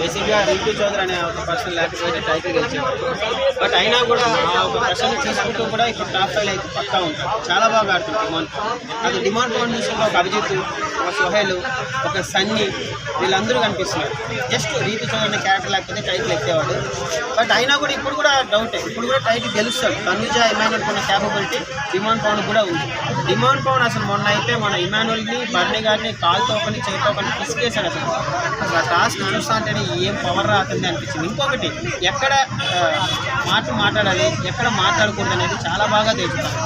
బేసిక్గా రీతు చౌదరి అనే ఒక పర్సన్ లేకపోతే టైటిల్ గెలిచాడు బట్ అయినా కూడా ఆ ఒక పర్సన్ తీసుకుంటూ కూడా ఇప్పుడు టాప్ ఫైవ్ అయితే పక్కా ఉంటాం చాలా బాగా ఆడుతుంది డిమాండ్. అది డిమాండ్ పవన్ విషయంలో ఒక అభిజిత్ ఒక సుహేల్ ఒక సన్నీ వీళ్ళందరూ కనిపిస్తున్నారు. జస్ట్ రీతి చూడండి క్యారెక్టర్ లేకపోతే టైటిల్ ఎక్కేవాడు బట్ అయినా కూడా ఇప్పుడు కూడా డౌటే ఇప్పుడు కూడా టైటిల్ గెలుస్తాడు. తనుజ ఇమానుల్ కొన్న క్యాపబిలిటీ డిమాండ్ పవన్ కూడా ఉంది. డిమాండ్ పవన్ అసలు మొన్న అయితే మన ఇమాన్యుల్ని బర్నీ గారిని కాలుతో ఒకని చేతితో ఒకని పిసికేశాడు అసలు. అసలు ఆ టాస్క్ నడుస్తా అంటేనే ఏం పవర్ రాతుంది అనిపించింది. ఇంకొకటి ఎక్కడ మాటలు మాట్లాడాలి ఎక్కడ మాట్లాడకూడదు అనేది చాలా బాగా తెలుసుతారు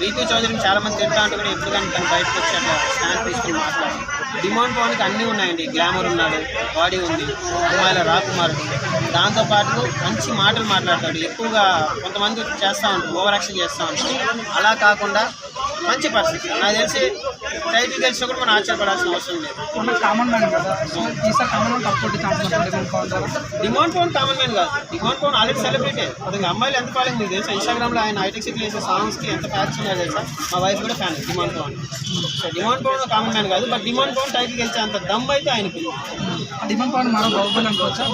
రీతు చౌదరిని చాలామంది తింటా అంటే కూడా ఎప్పుడు కానీ తను బయటకు వచ్చాక అట్లా స్టాండ్ తీసుకుని మాట్లాడాలి. డిమాండ్ పవన్కి అన్నీ ఉన్నాయండి. గ్లామర్ ఉన్నాడు బాడీ ఉంది అమ్మాయిల రాకుమారుడు దాంతోపాటు మంచి మాటలు మాట్లాడతాడు. ఎక్కువగా కొంతమంది చేస్తూ ఉంటారు ఓవర్ యాక్షన్ చేస్తూ ఉంటారు. అలా కాకుండా మంచి పరిస్థితి. నాకు తెలిసి టైటిల్ గెలిచినా కూడా మనం ఆశ్చర్యపడాల్సిన అవసరం లేదు. కామన్ మ్యాన్ కదా. Demon Pavan Pavan common man కాదు. డిమాండ్ పవన్ ఆల్రెడీ సెలబ్రిటీ అతనికి అమ్మాయిలు ఎంత ఫాలోయింగ్ మీకు తెలుసా? ఇన్స్టాగ్రామ్లో ఆయన ఐటెక్ సిటీ వేసే సాంగ్స్కి ఎంత ఫ్యాన్స్ ఉన్నాయో తెలుసా? మా వైఫ్ కూడా fan demon Pavan so demon Pavan common man కాదు బట్ డిమాండ్ పవన్ టైటిల్ గెలిచే అంత దమ్ అయితే ఆయనకి. డిమాండ్ పవన్ మరో బాహుబలి అనుకోవచ్చా?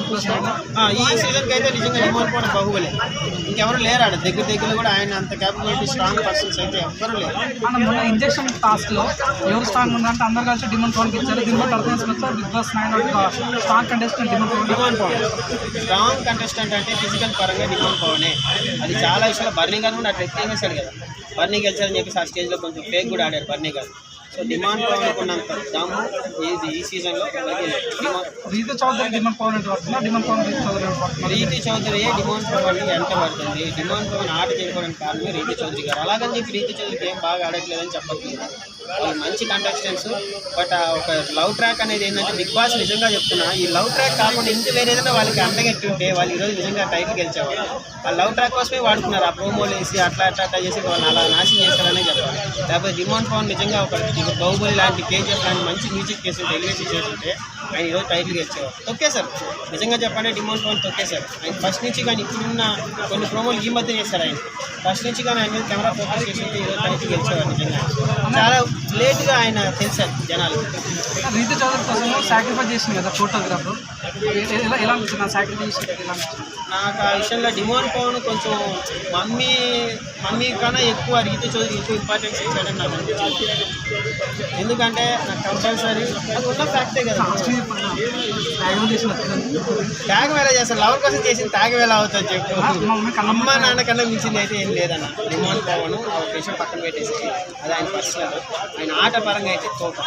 ఈ సీజన్కి అయితే నిజంగా డిమాండ్ పవన్ బాహుబలి. ఇంకెవరు లేరు ఆడ. దగ్గర దగ్గర కూడా ఆయన అంత క్యాపబిలిటీ స్ట్రాంగ్ పర్సన్స్ అయితే ఎవ్వరూ లేరు. మన మొన్న ఇంజక్షన్ టాస్క్లో ఎవరు స్ట్రాంగ్ ఉందంటే అందరు కలిసి డిమాండ్ పవన్ ఇచ్చారు దీని బట్టి అర్థం చేసుకోవచ్చు Bigg Boss nine strong contestant demon demon Pavan strong contestant అంటే ఫిజికల్ పరంగా డిమాండ్ పవనే అది చాలా విషయాలు బర్నీ గారు కూడా అట్లా ఎత్తేసాడు కదా. బర్నీ గెలిచారని చెప్పేసి ఆ స్టేజ్లో కొంచెం ఫేక్ కూడా ఆడారు బర్నింగ్ గారు. సో డిమాండ్ పవన్ ఇది ఈ సీజన్లో రీతు చౌదరి డిమాండ్ పవన్ డిమాండ్ పవన్ రీతు చౌదరి అంటే వస్తుందా? రీతి చౌదరి డిమాండ్ పవన్ ఎంత పడుతుంది? డిమాండ్ పవన్ ఆట చేయడానికి కారణమే రీతి చౌదరి గారు. అలాగని చెప్పి రీతి చౌదరికి ఏం బాగా ఆడట్లేదని చెప్పట్లేదు వాళ్ళు మంచి కంటెస్టెంట్స్ బట్ ఆ ఒక లవ్ ట్రాక్ అనేది ఏంటంటే బిగ్ బాస్ నిజంగా చెప్తున్నా ఈ లవ్ ట్రాక్ కాకుండా ఇంత వేరేదైనా వాళ్ళకి అండగట్టి ఉంటే వాళ్ళు ఈరోజు నిజంగా టైటిల్ గెలిచేవాళ్ళు. ఆ లవ్ ట్రాక్ కోసమే వాడుకున్నారు ఆ ప్రోమోలు వేసి అట్లా అట్లా అట్లా చేసి వాళ్ళని అలా నాశనం చేస్తారనే చెప్పాలి. లేకపోతే డిమాండ్ పవన్ నిజంగా ఒక బాహుబలి లాంటి కేజీఎఫ్ లాంటి మంచి మ్యూజిక్ చేసి ఎలివేషన్ చేస్తుంటే ఆయన ఈరోజు టైటిల్ గెలిచేవారు తొక్కేశారు నిజంగా చెప్పాలంటే డిమాండ్ పవన్ తొక్కేశారు ఆయన ఫస్ట్ నుంచి కానీ ఇప్పుడున్న కొన్ని ప్రోమోలు ఈ మధ్య చేశారు ఆయన. ఫస్ట్ నుంచి కానీ ఆయన మీద కెమెరా ఫోకస్ చేసి ఈరోజు టైటిల్ గెలిచేవారు నిజంగా. చాలా లేట్గా ఆయన తెలిసారు జనాలు. రీతు చౌదరి కోసం సాక్రిఫైస్ చేసింది కదా ఫోటోగ్రాఫర్. ఎలా సాక్రిఫైస్ నాకు ఆ విషయంలో డిమాండ్ పవన్ కొంచెం మమ్మీ మమ్మీ కన్నా ఎక్కువ రీతి చౌదరి ఎక్కువ ఇంపార్టెన్స్ అనిపించింది ఎందుకంటే నాకు కంపల్సరీ అది ఉన్న ఫ్యాక్టే కదా. త్యాగం వేరే ఎలా చేస్తారు. లవర్ కోసం చేసిన త్యాగం ఎలా అవుతుంది చెప్పు. అమ్మ నాన్న కన్నా మించింది అయితే ఏం లేదన్న. డిమాండ్ పవన్. ఆ విషయం పక్కన పెట్టేసి అది ఆయన పర్సనల్ ఆయన ఆట పరంగా అయితే తోట